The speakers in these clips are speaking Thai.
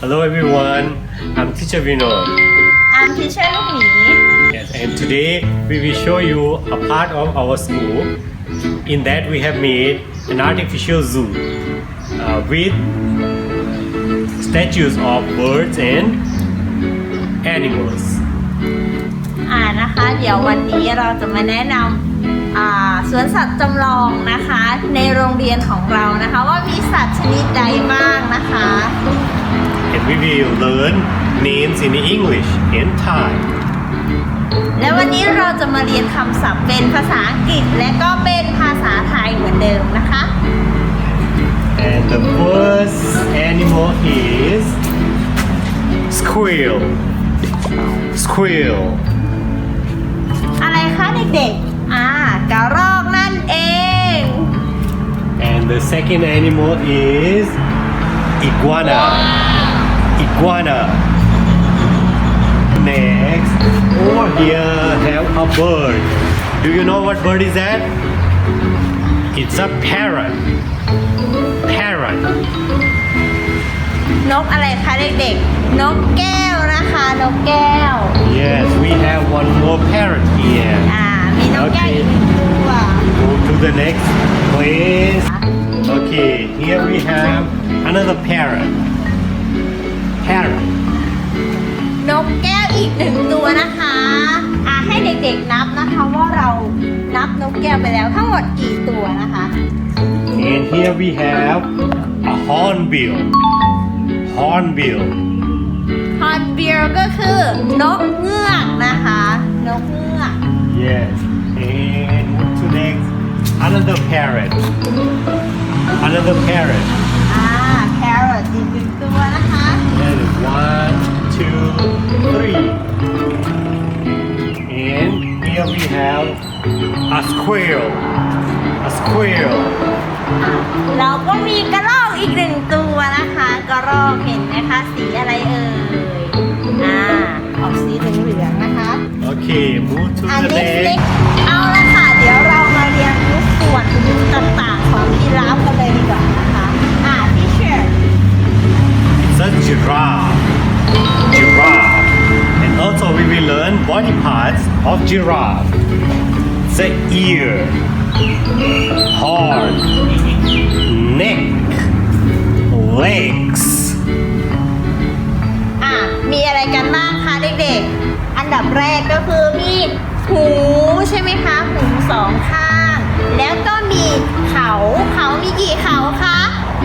Hello everyone, I'm Teacher Vinod. I'm teacher ลูกหมี Yes, and today we will show you a part of our school. In that we have made an artificial zoo uh, with statues of birds and animals. อ่านะคะ เดี๋ยววันนี้เราจะมาแนะนำอ่าสวนสัตว์จำลองนะคะ ในโรงเรียนของเรานะคะ ว่ามีสัตว์ชนิดใดบ้างนะคะ And we will learn names in English and Thai. และวันนี้เราจะมาเรียนคำศัพท์เป็นภาษาอังกฤษและก็เป็นภาษาไทยเหมือนเดิมนะคะ And the first animal is squirrel. Squirrel. อะไรคะเด็กๆ อ่ากระรอกนั่นเอง And the second animal is iguana. Iguana. Next, over here have a bird. Do you know what bird is that? It's a parrot. Parrot. นกอะไรคะเด็กๆ นกแก้วนะคะ นกแก้ว Yes, we have one more parrot here. อ่า มีนกแก้วอีกหนึ่งตัว Go to the next place. Okay, here we have another parrot. Parrot. นกแก้วอีกหนึ่งตัวนะคะอ่าให้เด็กๆนับนะคะว่าเรานับนกแก้วไปแล้วทั้งหมดกี่ตัวนะคะ And here we have a hornbill. Hornbill. ฮอนบิลก็คือนกเงือกนะคะ นกเงือก Yes. And to next, another parrot. Another parrot. อ่าแครอทอีกหนึ่งตัวนะคะ That is one, two, three. And here we have a squirrel. A squirrel. เราก็มีกระรอกอีกหนึ่งตัวนะคะ กระรอกเห็นไหมคะ สีอะไรเอ่ย อ่า ออกสีเหลืองๆนะคะ Okay, move to อัน the เล็ก next. ๆเอาละค่ะ เดี๋ยวเรามาเรียนรู้ส่วนต่างๆของยีราฟกันเลยดี giraffe. The ear, horn, neck, legs. อะ มีอะไรกันบ้างคะเด็กๆ อันดับแรกก็คือมีหูใช่ไหมคะ หูสองข้าง แล้วก็มีเขาเขามีกี่เขาคะ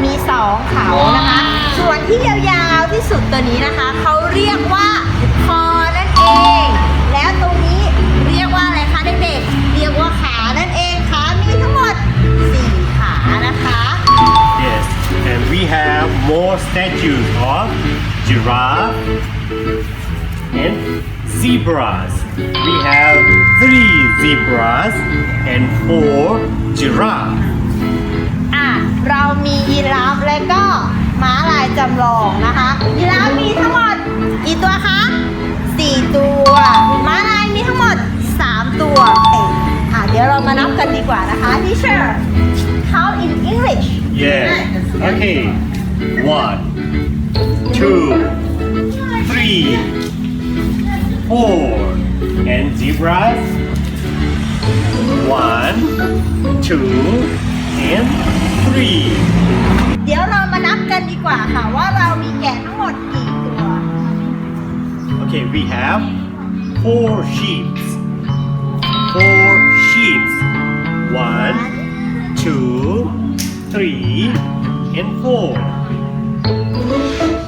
มีสองเขานะคะ ส่วนที่ยาวๆที่สุดตัวนี้นะคะเขาเรียกว่า statues of giraffe and zebras. We have three zebras and four giraffe. อะ เรามียีราฟและก็ม้าลายจำลองนะคะยีราฟมีทั้งหมดกี่ตัวคะสี่ตัวม้าลายมีทั้งหมดสามตัวเองอะเดี๋ยวเรามานับกันดีกว่านะคะ Teacher Count in English Yes. Okay. One, two, three, four. And zebras. One, two, and three. เดี๋ยวเรามานับกันดีกว่าค่ะ ว่าเรามีแกะทั้งหมดกี่ตัว Okay, we have four sheep. Four sheep. One, two, three, and four.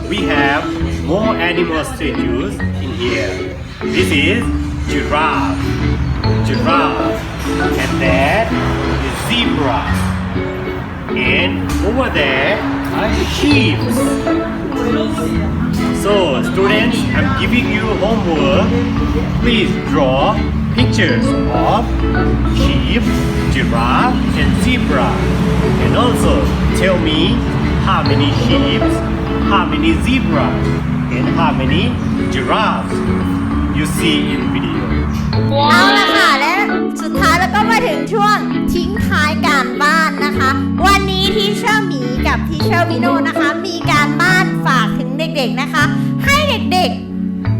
We have more animal statues in here. This is giraffe. Giraffe. And that is zebra. And over there are sheep. So, students, I'm giving you homework. Please draw pictures of sheep, giraffe, and zebra. And also tell me how many sheep, how many zebra, and how many giraffes you see in video. เอาละค่ะและสุดท้ายแล้วก็มาถึงช่วงทิ้งท้ายการบ้านนะคะ วันนี้ทีเชอร์หมีกับทีเชอร์วิโนนะคะ มีการบ้านฝากถึงเด็กๆนะคะให้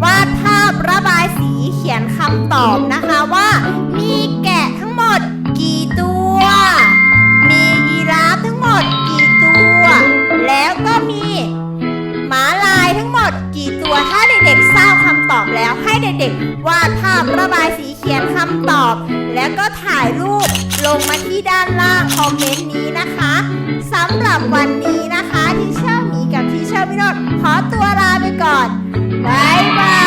วาดภาพระบายสีเขียนคำตอบนะคะว่า มีแกะทั้งหมดกี่ตัว มียีราฟทั้งหมดกี่ตัว แล้วก็มีหมาลายทั้งหมดกี่ตัวถ้าเด็กๆทราบคำตอบแล้วให้เด็กๆวาดภาพระบายสีเขียนคำตอบ แล้วก็ถ่ายรูปลงมาที่ด้านล่างคอมเมนต์นี้นะคะสำหรับวันนี้นะคะที่เช่าหมีกับที่เช่าพี่โนดขอตัวลาไปก่อน 来吧